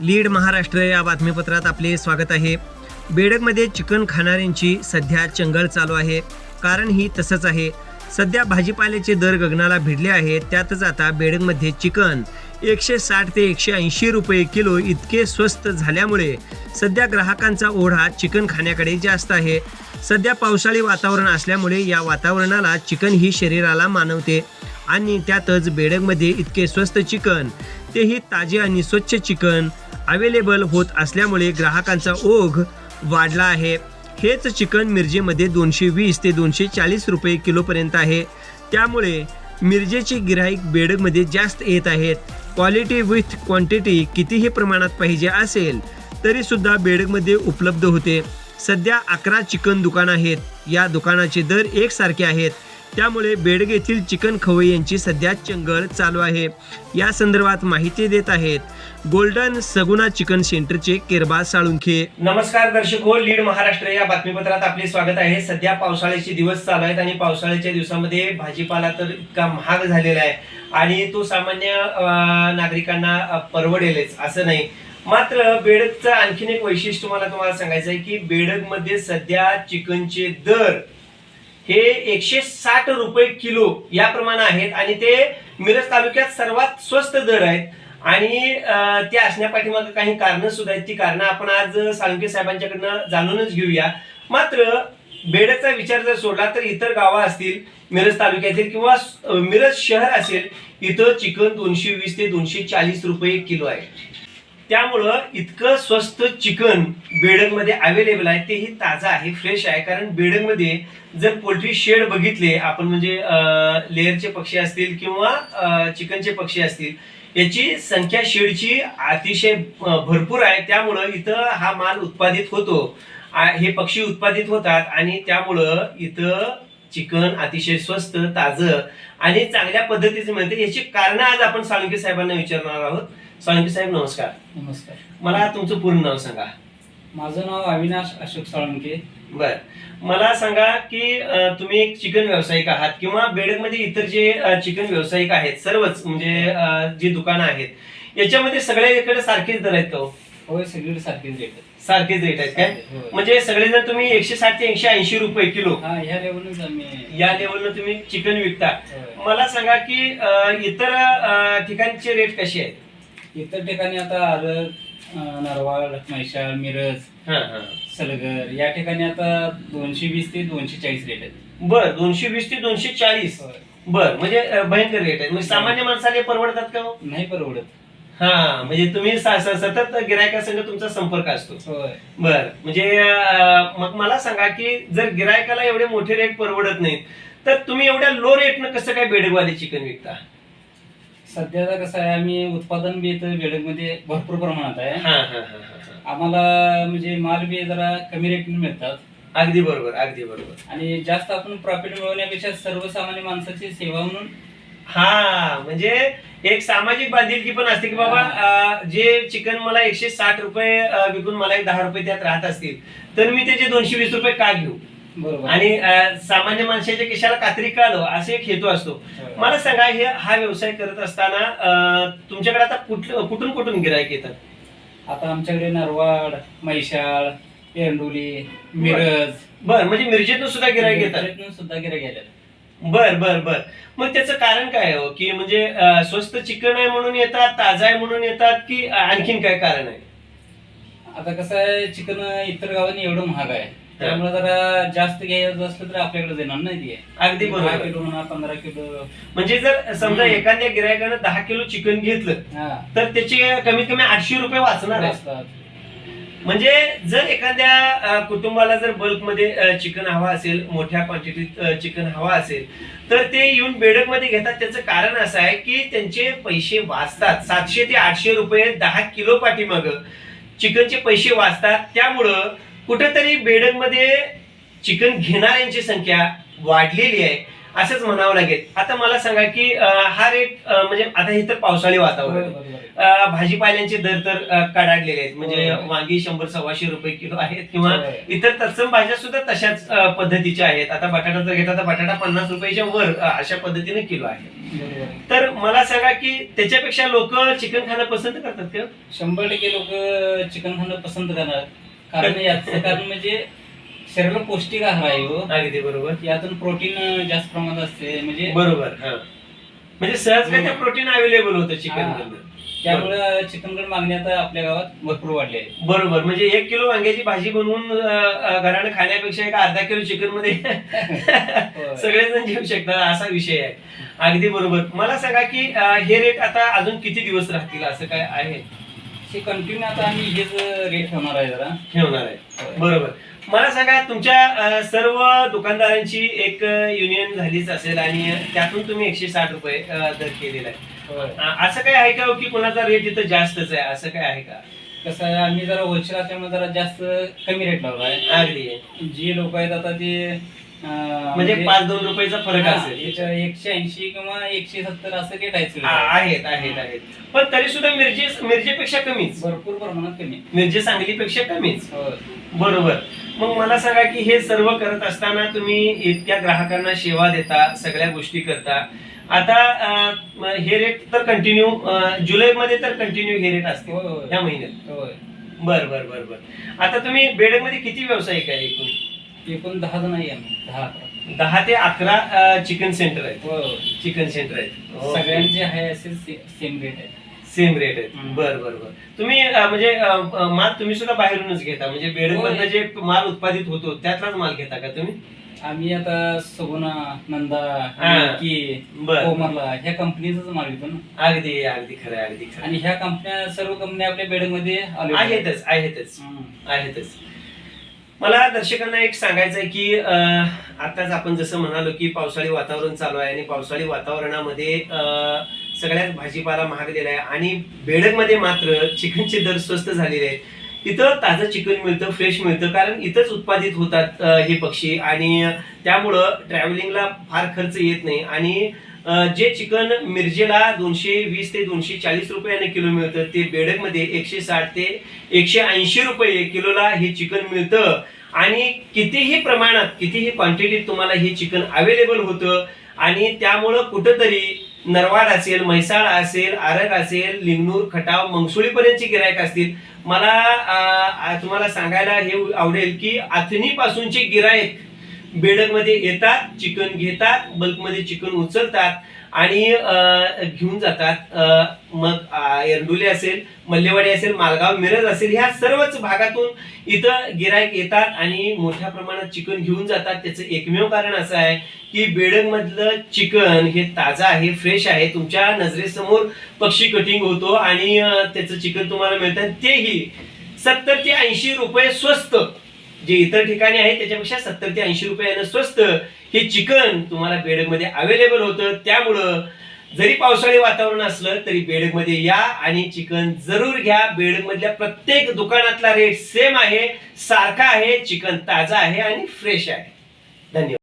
Lead Maharashtra या बातमीपत्रात आपले स्वागत आहे. बेडकमध्ये चिकन खाणाऱ्यांची सध्या चंगळ चालू आहे. कारण ही तसंच आहे. सध्या भाजीपाल्याचे दर गगनाला भिडले आहेत. त्यातच आता बेडकमध्ये चिकन एकशे साठ ते एकशे ऐंशी रुपये किलो इतके स्वस्त झाल्यामुळे सध्या ग्राहकांचा ओढा चिकन खाण्याकडे जास्त आहे. सध्या पावसाळी वातावरण असल्यामुळे या वातावरणाला चिकन ही शरीराला मानवते. आणि त्यातच बेडकमध्ये इतके स्वस्त चिकन तेही ताजे आणि स्वच्छ चिकन अवेलेबल होत असल्यामुळे ग्राहकांचा ओघ वाढला आहे. हेच चिकन मिरजेमध्ये दोनशे वीस ते दोनशे चाळीस रुपये किलोपर्यंत आहे. त्यामुळे मिरजेची गिराईक बेडकमध्ये जास्त येत आहेत. क्वालिटी विथ क्वांटिटी कितीही प्रमाणात पाहिजे असेल तरीसुद्धा बेडकमध्ये उपलब्ध होते. सध्या अकरा चिकन दुकान आहेत. या दुकानाचे दर एकसारखे आहेत. त्यामुळे बेडग येथील चिकन खवय्यांची सध्या चंगळ चालू आहे. या संदर्भात माहिती देत आहेत गोल्डन सगुना चिकन सेंटरचे केरबा साळुंखे. नमस्कार दर्शक हो लीड महाराष्ट्र या बातमीपत्रात आपले स्वागत आहे. सध्या पावसाळ्याचे दिवस चालू आहेत आणि पावसाळ्याच्या दिवसामध्ये भाजीपाला तर इतका महाग झालेला आहे आणि तो सामान्य नागरिकांना परवडेलच असं नाही. मात्र बेडकचं आणखीन एक वैशिष्ट्य मला तुम्हाला सांगायचं आहे की बेडकमध्ये सध्या चिकनचे दर हे एकशे साठ रुपये किलो याप्रमाणे आहेत आणि ते मिरज तालुक्यात सर्वात स्वस्त दर आहेत. आणि अं, ते असण्यापाठीमागे काही कारण सुद्धा आहेत. ती कारण आपण आज साळुंके साहेबांच्याकडनं जाणूनच घेऊया. मात्र बेडचा विचार जर सोडला तर इतर गावं असतील मिरज तालुक्यातील किंवा मिरज शहर असेल इथं चिकन दोनशे वीस ते दोनशे चाळीस रुपये किलो आहे. त्यामुळं इतकं स्वस्त चिकन बेडंगमध्ये अवेलेबल आहे तेही ताजं आहे फ्रेश आहे. कारण बेडंगमध्ये जर पोल्ट्री शेड बघितले आपण म्हणजे लेअरचे पक्षी असतील किंवा चिकनचे पक्षी असतील याची संख्या शेडची अतिशय भरपूर आहे. त्यामुळं इथं हा माल उत्पादित होतो. हे पक्षी उत्पादित होतात आणि त्यामुळं इथं चिकन अतिशय स्वस्त ताजं आणि चांगल्या पद्धतीचे मिळते. याची कारणं आज आपण साळुंके साहेबांना विचारणार आहोत. साळुंके साहेब नमस्कार. नमस्कार. मला तुमचं पूर्ण नाव सांगा. माझं नाव अविनाश अशोक साळुंके. बर. मला सांगा की अं, तुम्ही एक चिकन व्यावसायिक आहात किंवा बेडकमध्ये इतर जे अं, चिकन व्यावसायिक आहेत सर्वच म्हणजे अं, जी दुकानं आहेत याच्यामध्ये सगळ्याकडे सारखेच दर आहेत का हो? होय सगळीकडे सारखीच रेट सारखेच रेट आहेत काय. म्हणजे सगळेजण तुम्ही एकशे साठ ते एकशे ऐंशी रुपये किलो. हा ह्या लेवलच आम्ही या लेवलनं तुम्ही चिकन विकता. होय. मला सांगा की अं, इतर अं, ठिकाणचे रेट कसे आहेत? इतर ठिकाणी आता आरग अं, नरवाड मिरज हा हा. सलगर या ठिकाणी आता दोनशे वीस ते दोनशे चाळीस रेट आहेत. बर दोनशे वीस ते दोनशे चाळीस. होय. बर म्हणजे अं, भयंकर रेट आहे म्हणजे सामान्य माणसाला हे परवडतात का हो? नाही परवडत. हा म्हणजे तुम्ही सा- सा- सतत गिरायकासंग तुमचा संपर्क असतो. होय. बर म्हणजे अं, मग मला सांगा की जर गिरायकाला एवढे मोठे रेट परवडत नाहीत तर तुम्ही एवढ्या लो रेटनं कसं काय बेडगवाले चिकन विकता? सध्याचा कसं आहे आम्ही उत्पादन बी इथं बेडकमध्ये भरपूर प्रमाणात आहे. हा हा हा हा हा. आम्हाला म्हणजे माल बी जरा कमी रेटने मिळतात. अगदी बरोबर अगदी बरोबर. आणि जास्त आपण प्रॉफिट मिळवण्यापेक्षा सर्वसामान्य माणसाची सेवा म्हणून हा म्हणजे एक सामाजिक बांधिलकी पण असते की बाबा अं, जे चिकन मला एकशे साठ रुपये अं, विकून मला एक दहा रुपये त्यात राहत असतील तर मी त्याचे दोनशे वीस रुपये का घेऊ? आणि सामान्य माणसाच्या केशाला कात्री का लो असे एक हेतू असतो. मला सांगा हे हा व्यवसाय करत असताना तुमच्याकडे आता कुठ कुठून कुठून गिरायक येतात? आता आमच्याकडे नरवाड म्हैसाळ पेंडोली मिरज. बर म्हणजे मिरजेतून सुद्धा गिरायक येतात. सुद्धा गिरायक गेलेले बर बर बर. मग त्याचं कारण काय हो? की म्हणजे स्वस्त चिकन आहे म्हणून येतात ताजा आहे म्हणून येतात की आणखीन काय कारण आहे? आता कसं आहे चिकन इतर गावांनी एवढं महाग आहे. त्यामुळे जरा जास्त घ्यायचं असलं तर आपल्याकडे देणार नाही ते. अगदी दहा बरोबर. किलो म्हणा पंधरा किलो. म्हणजे जर समजा हम्म. एखाद्या गिरायकानं दहा किलो चिकन घेतलं हा. तर त्याचे कमीत कमी आठशे रुपये वाचणार. आहे. असतात म्हणजे जर एखाद्या अ, कुटुंबाला जर बल्कमध्ये चिकन हवा असेल मोठ्या क्वांटिटीत चिकन हवा असेल तर ते येऊन बेडकमध्ये घेतात. त्याचं कारण असं आहे की त्यांचे पैसे वाचतात. सातशे ते आठशे रुपये दहा किलो पाठीमाग चिकनचे पैसे वाचतात. त्यामुळं कुठेतरी बेडकमध्ये चिकन घेणाऱ्यांची संख्या वाढलेली आहे असंच म्हणावं लागेल. आता मला सांगा की हा रेट म्हणजे आता हे तर पावसाळी वातावरण भाजीपाल्यांचे दर तर कडाडलेले आहेत. म्हणजे. वांगी शंभर सव्वाशे रुपये किलो आहेत किंवा. इतर तत्सम भाज्या सुद्धा तशाच पद्धतीच्या आहेत. आता बटाटा जर घेतला तर बटाटा पन्नास रुपयाच्या वर अशा पद्धतीने किलो आहे. तर मला सांगा की त्याच्यापेक्षा लोक चिकन खाणं पसंत करतात का? शंभर टक्के लोक चिकन खाणं पसंत करणार. कारण याचं कारण म्हणजे शरीराला पौष्टिक आहार आहे हो. अगदी बरोबर. यातून प्रोटीन जास्त प्रमाणात असते. म्हणजे बरोबर हा. म्हणजे सहजगत्या प्रोटीन अवेलेबल होतं चिकन हा. त्यामुळे चिकनकडे मागणी आता आपल्या गावात भरपूर वाढली आहे. बरोबर म्हणजे एक किलो वांग्याची भाजी बनवून अं, अं, घराने खाण्यापेक्षा एक अर्धा किलो चिकनमध्ये होय. सगळेजण घेऊ शकतात असा विषय आहे. अगदी बरोबर. मला सांगा की अं, हे रेट आता अजून किती दिवस राहतील असं काय आहे? हे कंटिन्यू आता आम्ही हेच रेट ठेवणार आहे जरा. ठेवणार आहे. बरोबर. मला सांगा तुमच्या सर्व दुकानदारांची एक युनियन झालीच असेल आणि त्यातून तुम्ही एकशे साठ रुपये दर केलेला आहे. असं काय आहे का हो की कोणाचा रेट इथं जास्तच आहे? असं काय आहे का? कसं आहे आम्ही जरा होलसेल असल्यामुळे जरा जास्त कमी रेट लावला आहे. अगदी जी लोक आहेत आता ते म्हणजे पाच दोन रुपयाचा फरक हा, असेल. एकशे ऐंशी किंवा एकशे सत्तर असं रेट आहे आहेत आहेत आहेत. पण तरी सुद्धा मिरजे मिरजेपेक्षा कमीच. भरपूर प्रमाणात कमी. मिरजे सांगलीपेक्षा कमीच. होय. बरोबर. मग मला सांगा की हे सर्व करत असताना तुम्ही इतक्या ग्राहकांना सेवा देता सगळ्या गोष्टी करता. आता हे रेट तर कंटिन्यू जुलै मध्ये तर कंटिन्यू हे रेट असते. या महिन्यात. बर बर बर बर. आता तुम्ही बेडकमध्ये किती व्यावसायिक आहे एकूण? एकूण दहा जण आहे आम्ही दहा अकरा. दहा ते अकरा चिकन सेंटर आहेत. चिकन सेंटर आहेत. सगळ्यांचे आहे असे सेम रेट आहे सेम रेट आहेत. हम्म. बर बर बर. तुम्ही अं, म्हणजे अं, अं, माल तुम्ही सुद्धा बाहेरूनच घेता. म्हणजे बेडकमधनं होय. जे माल उत्पादित होतो त्यातलाच माल घेता का तुम्ही? आम्ही आता सगुना नंदा हा. की बर. कोमरला ह्या कंपनीचाच माल घेतो ना. अगदी अगदी खरं आहे, अगदी खरं आणि ह्या कंपन्या सर्व कंपन्या आपल्या बेडमध्ये आल्या आहेतच आहेतच. हम्म. आहेतच. मला दर्शकांना एक सांगायचं आहे की आताच आपण जसं म्हणालो की पावसाळी वातावरण चालू आहे आणि पावसाळी वातावरणामध्ये सगळ्यात भाजीपाला महागलेला आहे आणि बेडकमध्ये मात्र चिकनचे दर स्वस्त झालेले आहेत. इथं ताजं चिकन मिळतं फ्रेश मिळतं कारण इथंच उत्पादित होतात हे पक्षी. आणि त्यामुळं ट्रॅव्हलिंगला फार खर्च येत नाही. आणि जे चिकन मिरजेला दोनशे वीस ते दोनशे चाळीस रुपयाने किलो मिळतं ते बेडकमध्ये एकशे साठ ते एकशे ऐंशी रुपये किलोला हे चिकन मिळतं. आणि कितीही प्रमाणात कितीही क्वांटिटीत तुम्हाला हे चिकन अवेलेबल होतं आणि त्यामुळं कुठंतरी नरवाड असेल म्हैसाळ असेल आरग असेल लिंगनूर खटाव मंगसुळीपर्यंतची गिरायक असतील मला तुम्हाला सांगायला हे आवडेल की अथनीपासूनचे गिरायक बेडकमध्ये येतात चिकन घेतात बल्कमध्ये चिकन उचलतात आणि घेऊन जातात. मग अं, असेल मल्लेवाडी असेल मालगाव मिरज असेल ह्या सर्वच भागातून इथं गिरायक येतात आणि मोठ्या प्रमाणात चिकन घेऊन जातात. त्याचं एकमेव कारण असं आहे की बेडकमधलं चिकन हे ताजं आहे फ्रेश आहे. तुमच्या नजरेसमोर पक्षी कटिंग होतो आणि त्याचं चिकन तुम्हाला मिळतं तेही सत्तर ते ऐंशी रुपये स्वस्त. जे इतर ठिकाणी आहे त्याच्यापेक्षा सत्तर ते ऐंशी रुपयानं स्वस्त हे चिकन तुम्हाला बेडकमध्ये अवेलेबल होतं. त्यामुळं जरी पावसाळी वातावरण असलं तरी बेडकमध्ये या आणि चिकन जरूर घ्या. बेडकमधल्या प्रत्येक दुकानातला रेट सेम आहे. सारखा आहे. चिकन ताजा आहे आणि फ्रेश आहे. धन्यवाद.